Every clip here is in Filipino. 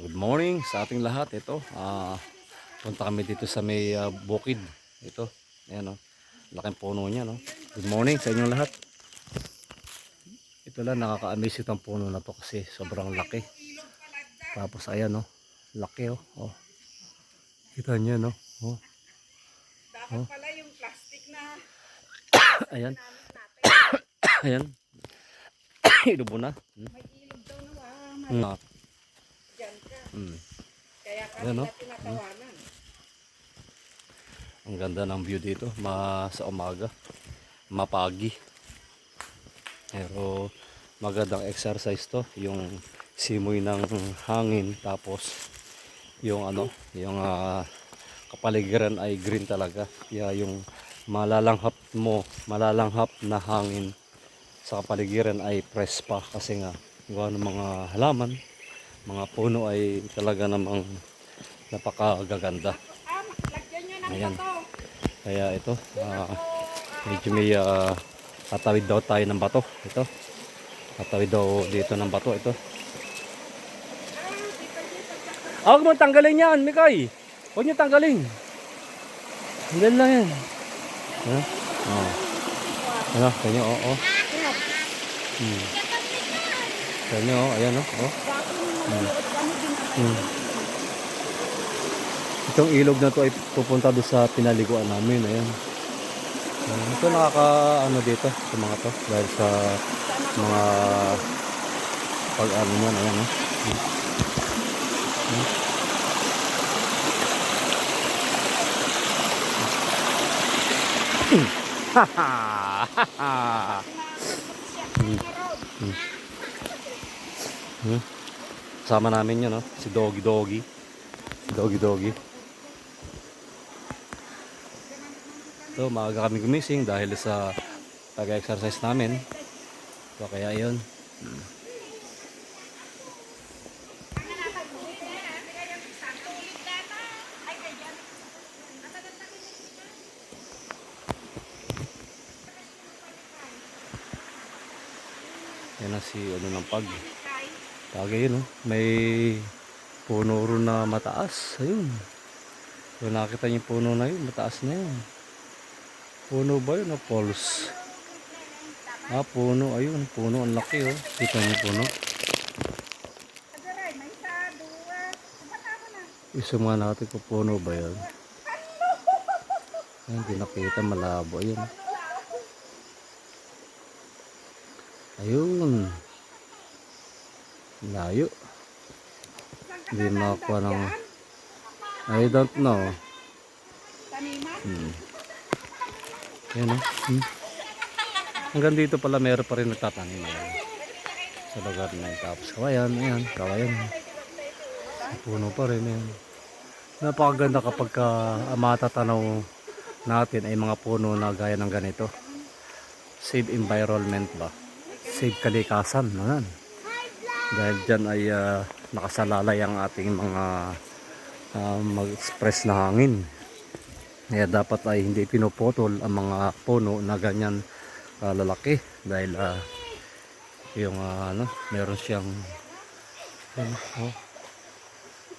Good morning sa ating lahat. Ito, ah punta kami dito sa may ah, bukid. Ito, ayan o. Laking puno niya, no? Good morning sa inyong lahat. Ito lang, nakaka-amaze itong puno na to kasi sobrang laki. Tapos ayan, no? Laki, oh. oh. Kita niyo, no? Oh. Dapat pala yung plastic na Ayan, ayan. Ilubo na. Hmm. May ilog daw na ah, Hmm. Kaya kami Ayan, no? tinatawanan. Ang ganda ng view dito, ma sa umaga, mapagi. Pero magandang exercise to, yung simoy ng hangin tapos yung ano, yung ah, kapaligiran ay green talaga. Kaya yung malalanghap mo, malalanghap na hangin sa kapaligiran ay fresh pa kasi nga gawa ng mga halaman, mga puno ay talaga namang napakagaganda. Nyo Ayan. Kaya ito, ah, medyo may ah, tatawid daw tayo ng bato. Ito, tatawid daw dito ng bato. Ito. Ah, huwag mo tanggalin yan, Mikay. Huwag niyo tanggalin. Tanggalin lang yan. Ano? Oh. Ano? Kanya, oo. Oh, oh. Hmm. Kanya, oh. Ayan, oh. oh. Hmm. Itong ilog na to ay pupunta doon sa pinaliguan namin. Ayan. Ayan. Ito nakaka ano dito sa mga to dahil sa mga pag ano yan. Ayan. Oh. Hmm. Hmm. Hmm. Haha! Hmm. Hmm. Kasama namin yun, no? Si Doggy Doggy. Si Doggy Doggy. So, maaga kami gumising dahil sa pag-exercise namin. So, kaya yun. Hmm. Yan na si ano ng pag. Bagay yun, oh. May puno ron na mataas. Ayun. So, nakita niyo puno na yun. Mataas na yun. Puno ba yun o poles? Ah, puno. Ayun, puno. Ang laki oh. Kita niyo puno. Isa, nga natin kung puno ba yan. Ay, hindi nakita. Malabo. Ayun. Ayun. Layo. Hindi makakuha ng... I don't know. Hmm. Yan oh. Hmm. Hanggang dito pala meron pa rin nagtatanim. Sa lugar na. Tapos kawayan, ayan, kawayan. Puno pa rin yan. Napakaganda kapag ka, ang matatanaw natin ay mga puno na gaya ng ganito. Save environment ba? Save kalikasan. Ano Dahil dyan ay ah, nakasalalay ang ating mga ah, mag-express na hangin. Kaya dapat ay hindi pinuputol ang mga puno na ganyan ah, lalaki dahil ah, yung ah, ano, meron siyang yan, oh,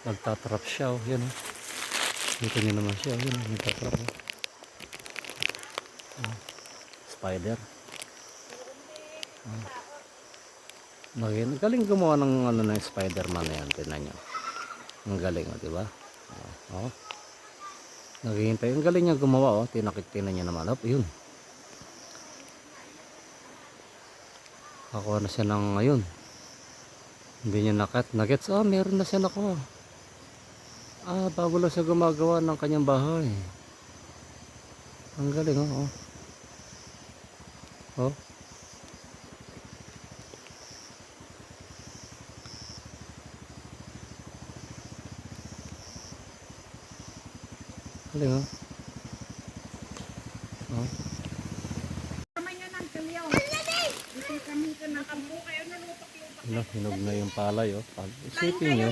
nagtatrap siya oh, yan oh. Dito niyo naman siya, yan, oh, nagtatrap oh. Oh, Spider. Oh. Magaling, galing gumawa ng ano ng Spider-Man na yan, tingnan niyo. Ang galing, oh, di ba? Oh. oh. Naghihintay. Ang galing niya gumawa, oh. Tinakit tinan niya naman. Up, yun. Nakuha na siya ng ngayon. Hindi niya nakat. Nagets, ah, meron na siya nakuha. Ah, bago lang siya gumagawa ng kanyang bahay. Ang galing, oh. Oh. oh. Galing, oh. Oh. Kamay nga ng kalyaw. Dito kami ka ng kampo. Kayo nalupak-lupak. Ano, hinog na yung palay, oh. Pag isipin nyo,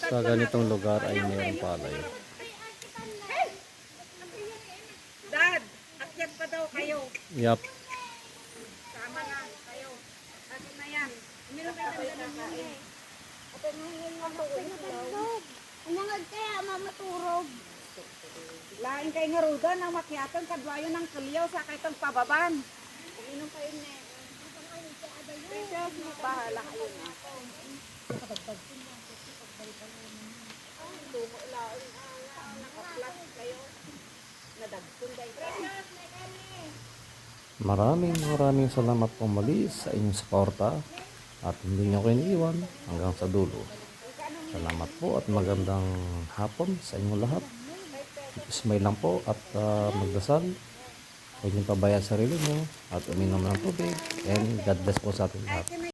sa ganitong lugar ay mayroong palay. oh. Dad, akyat pa daw kayo. Yap. Sama na kayo. Lagi na yan. Meron kayo ng Umangad kaya mamaturog. Lain kay nga ruda nang makyatan kadwayo ng kaliyaw sa kay tong pababan. Inom kayo na. Precious, bahala kayo na. Maraming maraming salamat po muli sa inyong suporta at hindi niyo ko iniiwan hanggang sa dulo. Salamat po at magandang hapon sa inyong lahat. Smile lang po at ah, magdasal. Huwag niyong pabayaan sa sarili niyo at uminom ng tubig. And God bless po sa ating lahat.